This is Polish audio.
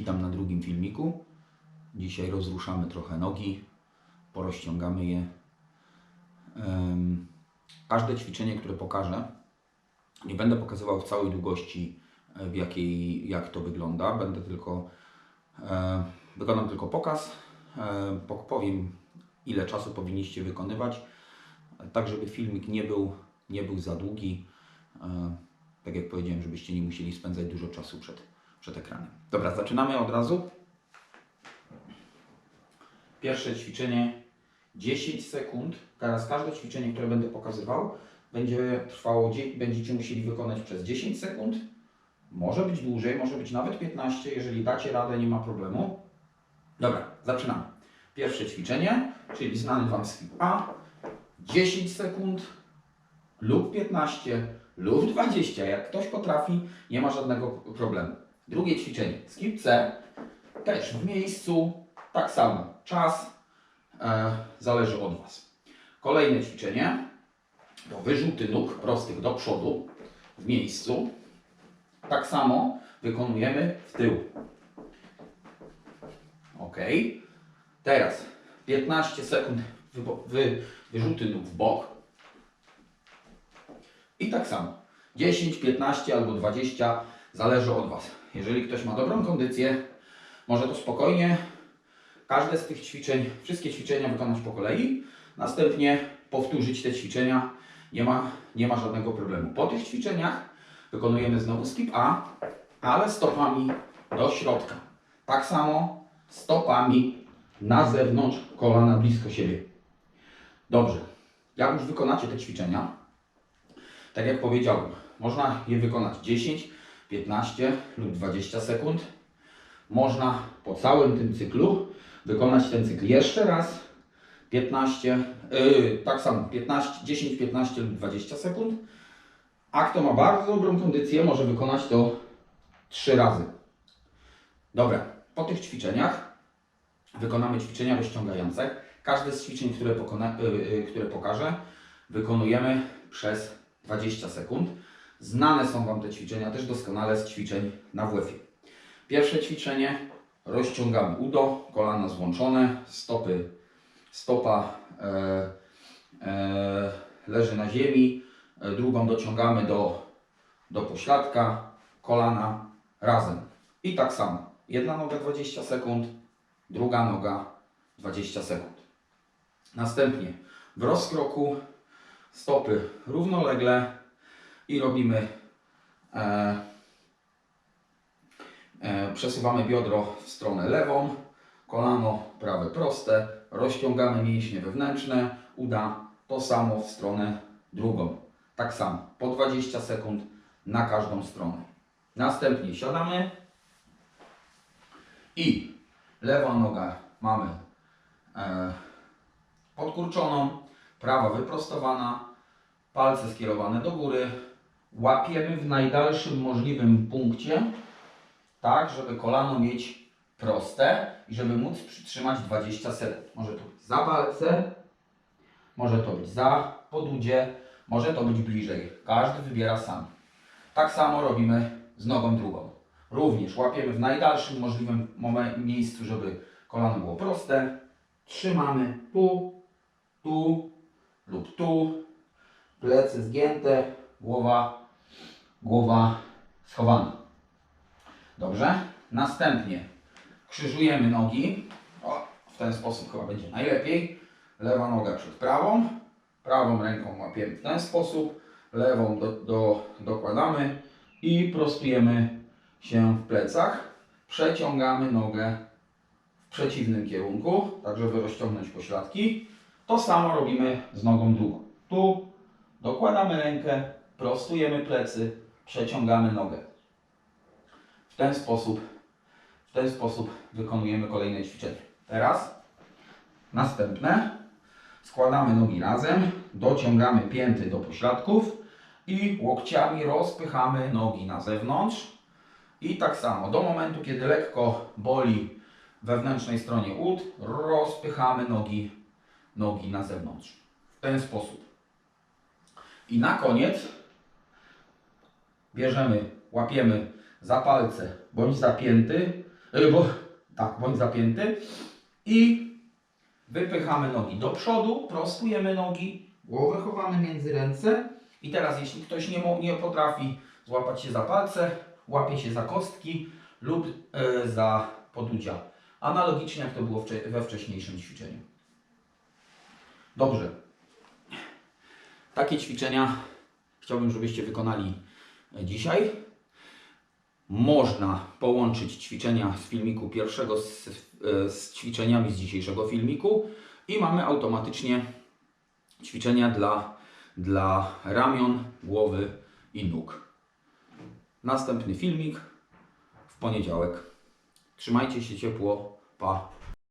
Witam na drugim filmiku. Dzisiaj rozruszamy trochę nogi, porozciągamy je. Każde ćwiczenie, które pokażę, nie będę pokazywał w całej długości, e, w jakiej, jak to wygląda. Będę tylko, e, wykonam tylko pokaz. E, po- powiem, ile czasu powinniście wykonywać, tak żeby filmik nie był, nie był za długi. Tak jak powiedziałem, żebyście nie musieli spędzać dużo czasu przed, przed ekranem. Dobra, zaczynamy od razu. Pierwsze ćwiczenie 10 sekund. Teraz każde ćwiczenie, które będę pokazywał, będzie trwało, dzie- będziecie musieli wykonać przez 10 sekund. Może być dłużej, może być nawet 15. Jeżeli dacie radę, nie ma problemu. Dobra, zaczynamy. Pierwsze ćwiczenie, czyli znany Wam skip A. 10 sekund lub 15 lub 20. Jak ktoś potrafi, nie ma żadnego problemu. Drugie ćwiczenie, skip C. Też w miejscu, tak samo. Czas e, zależy od Was. Kolejne ćwiczenie to wyrzuty nóg prostych do przodu w miejscu. Tak samo wykonujemy w tył. Ok. Teraz 15 sekund wy, wy, wyrzuty nóg w bok. I tak samo. 10, 15 albo 20 zależy od Was. Jeżeli ktoś ma dobrą kondycję, może to spokojnie każde z tych ćwiczeń, wszystkie ćwiczenia wykonać po kolei, następnie powtórzyć te ćwiczenia. Nie ma, nie ma żadnego problemu. Po tych ćwiczeniach wykonujemy znowu skip A, ale stopami do środka. Tak samo stopami na zewnątrz, kolana blisko siebie. Dobrze. Jak już wykonacie te ćwiczenia, tak jak powiedziałem, można je wykonać 10, 15 lub 20 sekund. Można po całym tym cyklu wykonać ten cykl jeszcze raz 15, yy, tak samo 15, 10, 15 lub 20 sekund. A kto ma bardzo dobrą kondycję, może wykonać to 3 razy. Dobra, po tych ćwiczeniach wykonamy ćwiczenia rozciągające. Każde z ćwiczeń, które, pokona, yy, które pokażę, wykonujemy przez 20 sekund. Znane są Wam te ćwiczenia też doskonale z ćwiczeń na WF-ie. Pierwsze ćwiczenie rozciągamy udo, kolana złączone, stopy, stopa e, e, leży na ziemi, e, drugą dociągamy do, do pośladka, kolana razem. I tak samo. Jedna noga 20 sekund, druga noga 20 sekund. Następnie w rozkroku stopy równolegle i robimy e, e, przesuwamy biodro w stronę lewą, kolano prawe proste, rozciągamy mięśnie wewnętrzne, uda to samo w stronę drugą. Tak samo, po 20 sekund na każdą stronę. Następnie siadamy i lewa noga mamy e, podkurczoną, prawa wyprostowana, palce skierowane do góry, łapiemy w najdalszym możliwym punkcie, tak, żeby kolano mieć proste i żeby móc przytrzymać 20 sekund. Może to być za palce, może to być za podudzie, może to być bliżej. Każdy wybiera sam. Tak samo robimy z nogą drugą. Również łapiemy w najdalszym możliwym miejscu, żeby kolano było proste. Trzymamy tu, tu lub tu. Plecy zgięte, głowa, głowa schowana. Dobrze? Następnie krzyżujemy nogi. O, w ten sposób chyba będzie najlepiej. Lewa noga przed prawą. Prawą ręką łapiemy w ten sposób. Lewą do, do, dokładamy i prostujemy się w plecach. Przeciągamy nogę w przeciwnym kierunku, tak żeby rozciągnąć pośladki. To samo robimy z nogą drugą. Tu dokładamy rękę, prostujemy plecy, przeciągamy nogę. W ten sposób, w ten sposób wykonujemy kolejne ćwiczenie. Teraz następne. Składamy nogi razem, dociągamy pięty do pośladków i łokciami rozpychamy nogi na zewnątrz. I tak samo, do momentu, kiedy lekko boli wewnętrznej stronie ud, rozpychamy nogi, nogi na zewnątrz. W ten sposób. I na koniec bierzemy, łapiemy za palce bądź za pięty Y, Bo, tak, bądź zapięty. I wypychamy nogi do przodu, prostujemy nogi, głowę chowamy między ręce. I teraz, jeśli ktoś nie, nie potrafi złapać się za palce, łapie się za kostki lub e, za podudzia. Analogicznie jak to było we wcześniejszym ćwiczeniu. Dobrze. Takie ćwiczenia chciałbym, żebyście wykonali dzisiaj. Można połączyć ćwiczenia z filmiku pierwszego z, z ćwiczeniami z dzisiejszego filmiku i mamy automatycznie ćwiczenia dla, dla ramion, głowy i nóg. Następny filmik w poniedziałek. Trzymajcie się ciepło. Pa.